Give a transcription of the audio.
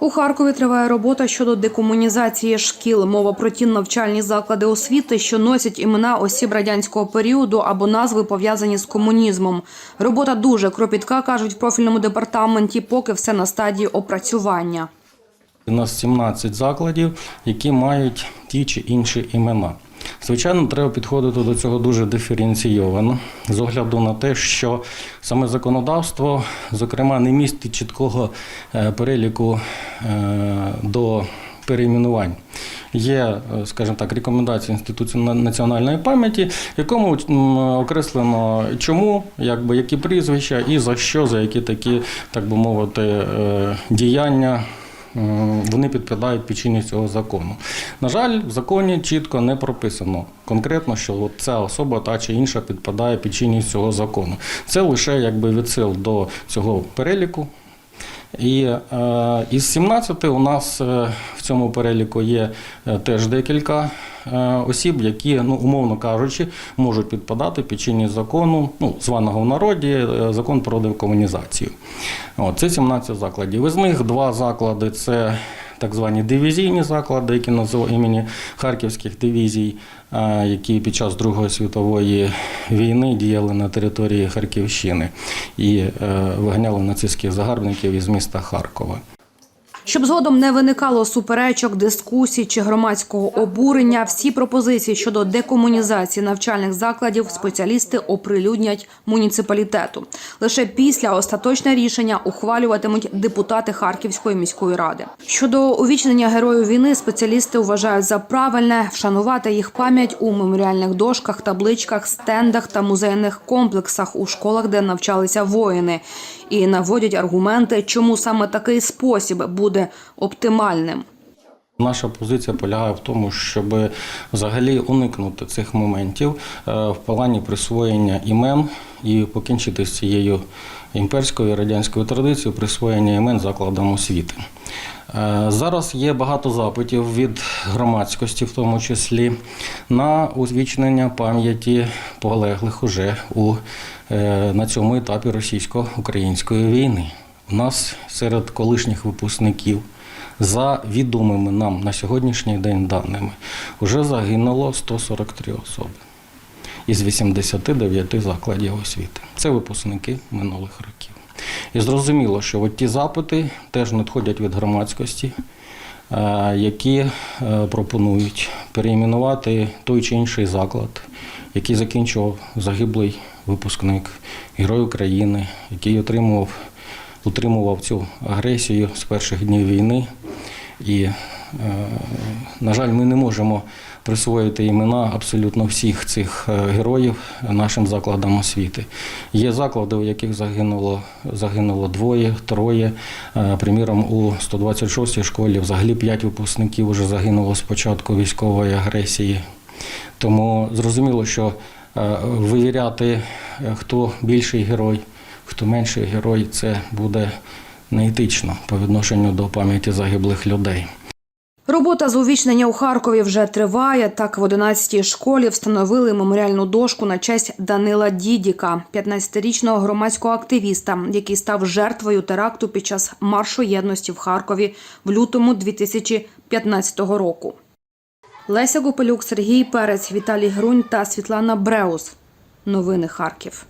У Харкові триває робота щодо декомунізації шкіл. Мова про ті навчальні заклади освіти, що носять імена осіб радянського періоду або назви пов'язані з комунізмом. Робота дуже кропітка, кажуть в профільному департаменті, поки все на стадії опрацювання. У нас 17 закладів, які мають ті чи інші імена. Звичайно, треба підходити до цього дуже диференційовано, з огляду на те, що саме законодавство, зокрема, не містить чіткого е, переліку е, до перейменувань. Є, е, скажімо так, рекомендації Інституту на- національної пам'яті, в якому окреслено чому, якби, які прізвища і за що, за які такі, так би мовити, діяння вони підпадають під чинність цього закону. На жаль, в законі чітко не прописано конкретно, що от ця особа та чи інша підпадає під чинність цього закону. Це лише якби відсил до цього переліку. І е, із 17 у нас е, в цьому переліку є е, теж декілька осіб, які, ну, умовно кажучи, можуть підпадати під чинність закону, ну, званого в народі, закон про декомунізацію. Це 17 закладів. Із них два заклади це так звані дивізійні заклади, які називали імені Харківських дивізій, е, які під час Другої світової війни діяли на території Харківщини і е, виганяли нацистських загарбників із міста Харкова. Щоб згодом не виникало суперечок, дискусій чи громадського обурення, всі пропозиції щодо декомунізації навчальних закладів спеціалісти оприлюднять муніципалітету. Лише після остаточне рішення ухвалюватимуть депутати Харківської міської ради. Щодо увічнення героїв війни, спеціалісти вважають за правильне вшанувати їх пам'ять у меморіальних дошках, табличках, стендах та музейних комплексах у школах, де навчалися воїни, і наводять аргументи, чому саме такий спосіб буде оптимальним. Наша позиція полягає в тому, щоб взагалі уникнути цих моментів е, в плані присвоєння імен і покінчити з цією імперською радянською традицією присвоєння імен закладам освіти. Е, Зараз є багато запитів від громадськості, в тому числі, на узвічнення пам'яті полеглих уже у, е, на цьому етапі російсько-української війни. У нас серед колишніх випускників за відомими нам на сьогоднішній день даними вже загинуло 143 особи із 89 закладів освіти. Це випускники минулих років. І зрозуміло, що от ті запити теж надходять від громадськості, е, які е, пропонують переіменувати той чи інший заклад, який закінчував загиблий випускник, герой України, який отримував, утримував цю агресію з перших днів війни. І, е, на жаль, ми не можемо присвоїти імена абсолютно всіх цих е, героїв нашим закладам освіти. Є заклади, у яких загинуло, загинуло двоє, троє. Е, Приміром, у 126-й школі взагалі п'ять випускників вже загинуло з початку військової агресії. Тому зрозуміло, що е, вивіряти, хто більший герой, хто менший герой, це буде неетично по відношенню до пам'яті загиблих людей. Робота з увічнення у Харкові вже триває. Так, в 11-й школі встановили меморіальну дошку на честь Данила Дідіка, 15-річного громадського активіста, який став жертвою теракту під час маршу єдності в Харкові в лютому 2015 року. Леся Гопелюк, Сергій Перець, Віталій Грунь та Світлана Бреус. Новини Харків.